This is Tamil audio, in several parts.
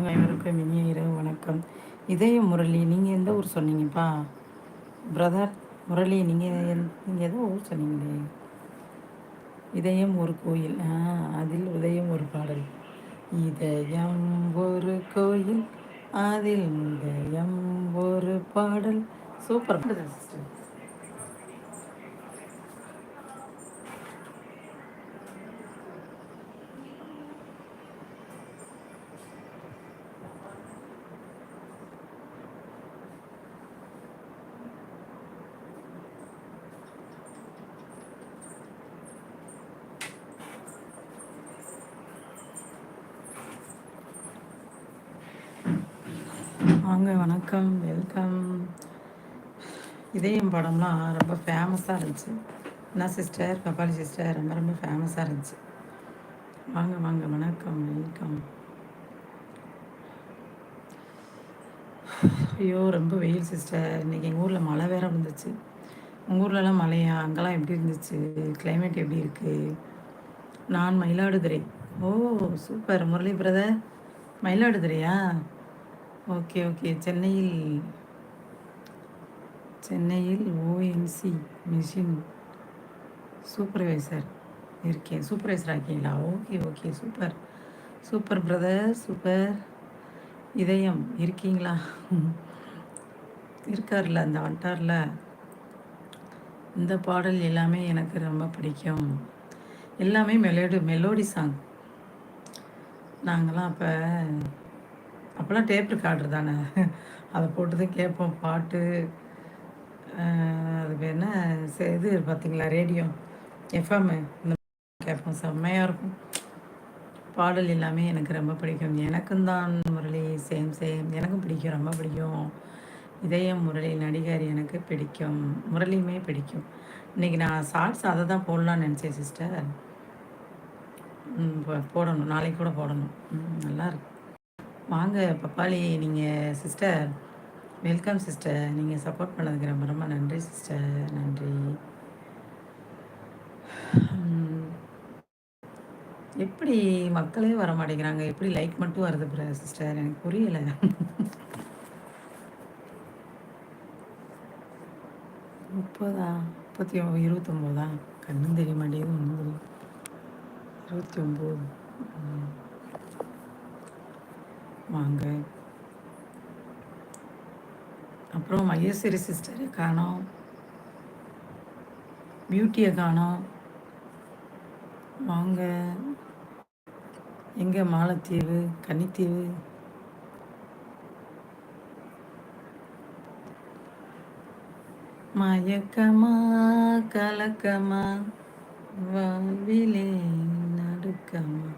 அனைவருக்கும் இனிய இரவு வணக்கம். இதய முரளி நீங்கள் எந்த ஊர் சொன்னீங்கப்பா? பிரதர் முரளி நீங்கள் நீங்கள் எதோ ஊர் சொன்னீங்களே? இதயம் ஒரு கோயில். ஆ அதில் உதயம் ஒரு பாடல். இதயம் ஒரு கோயில் அதில் உதயம் ஒரு பாடல். சூப்பர். சிஸ்டர் வாங்க வணக்கம் வெல்கம். இதயம் படம்லாம் ரொம்ப ஃபேமஸாக இருந்துச்சு. என்ன சிஸ்டர் கபாலி சிஸ்டர் ரொம்ப ரொம்ப ஃபேமஸாக இருந்துச்சு. வாங்க வாங்க வணக்கம் வெல்கம். ஐயோ ரொம்ப வெயில் சிஸ்டர் இன்றைக்கி எங்கள் ஊரில் மழை வேற வந்துச்சு உங்கள் ஊர்லலாம் மழையா? அங்கெல்லாம் எப்படி இருந்துச்சு? கிளைமேட் எப்படி இருக்குது நான் Mayiladuthurai. Oh super Murali brother மயிலாடுதுறையா? Okay okay. சென்னையில் சென்னையில் ஓஎன்சி மிஷின் சூப்பர்வைசர் இருக்கேன். சூப்பர்வைசர் இருக்கீங்களா? Okay okay. Super. Super brother super. இதயம் இருக்கீங்களா? இருக்கார்ல அந்த வண்டார்ல இந்த பாடல் எல்லாமே எனக்கு ரொம்ப பிடிக்கும். எல்லாமே மெலோடி மெலோடி சாங். நாங்களாம் அப்போ அப்போல்லாம் டேப் ரெக்கார்டர் தானே? அதை போட்டு தான் கேட்போம். பாட்டு அது என்ன இது பார்த்தீங்களா ரேடியோ. எஃப்எம் இந்த கேட்போம். செம்மையாக இருக்கும். பாடல் எல்லாமே எனக்கு ரொம்ப பிடிக்கும். எனக்கும் தான் முரளி சேம் சேம் எனக்கும் பிடிக்கும் ரொம்ப பிடிக்கும். இதயம் முரளி நடிகர் எனக்கு பிடிக்கும். முரளியுமே பிடிக்கும். இன்றைக்கி நான் ஷார்ட்ஸ் அதை தான் போடலான்னு நினச்சேன் சிஸ்டர் போடணும். நாளைக்கு கூட போடணும். நல்லா இருக்கு. வாங்க பப்பாளி. நீங்கள் சிஸ்டர் வெல்கம் சிஸ்டர் நீங்கள் சப்போர்ட் பண்ணதுக்கு ரொம்ப ரொம்ப நன்றி சிஸ்டர் நன்றி. எப்படி மக்களே வர மாட்டேங்கிறாங்க? எப்படி லைக் மட்டும் வருது சிஸ்டர் எனக்கு புரியலை. முப்பதா? முப்பத்தி இருபத்தொம்போதா? கண்ணும் தெரிய மாட்டேங்குது ஒன்றும் தெரியும் இருபத்தி ஒம்பது. வாங்க. அப்புறம் மகேஸ்வரி சிஸ்டரை காணோம். பியூட்டியை காணோம். வாங்க. எங்கே மாலத்தீவு கன்னித்தீவு? மயக்கமா கலக்கமா வாழ்விலே நடுக்கமா?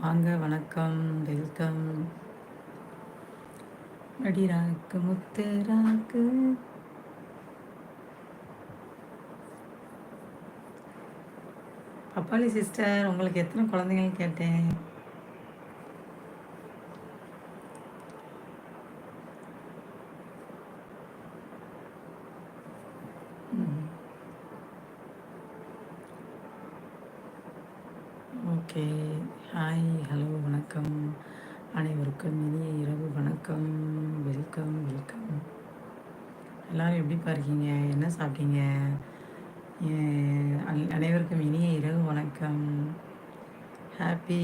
வாங்க வணக்கம் வெல்கம். அடிராக்கு முத்துராக்கு. பப்பாளி சிஸ்டர் உங்களுக்கு எத்தனை குழந்தைங்கன்னு கேட்டேன்? ஓகே. ஹாய் ஹலோ வணக்கம். அனைவருக்கும் இனிய இரவு வணக்கம். வெல்கம் வெல்கம் எல்லோரும் எப்படி இருக்கீங்க? என்ன சாப்பிட்டீங்க? அனைவருக்கும் இனிய இரவு வணக்கம். ஹாப்பி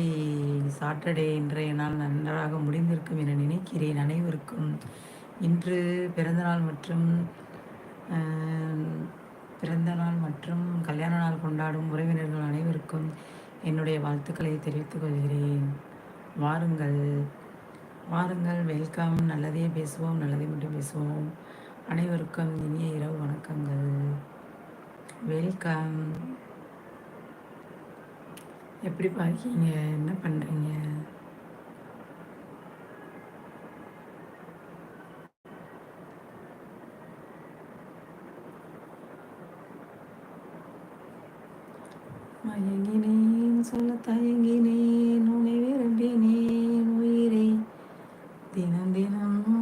சாட்டர்டே இன்றைய நாள் நன்றாக முடிந்திருக்கும் என நினைக்கிறேன் அனைவருக்கும். இன்று பிறந்தநாள் மற்றும் பிறந்த நாள் மற்றும் கல்யாண நாள் கொண்டாடும் உறவினர்கள் அனைவருக்கும் என்னுடைய வாழ்த்துக்களை தெரிவித்துக் கொள்கிறேன். வாருங்கள். வாருங்கள் வெல்கம் நல்லதே பேசுவோம் நல்லதே மட்டும் பேசுவோம். அனைவருக்கும் இனிய இரவு வணக்கங்கள். வெல்கம் எப்படி பார்க்கீங்க? என்ன பண்ணுறீங்க மயங்கினேன் சொல்ல தயங்கினேன் உனைவே ரப்பினேன் உயிரை தினம் தினம்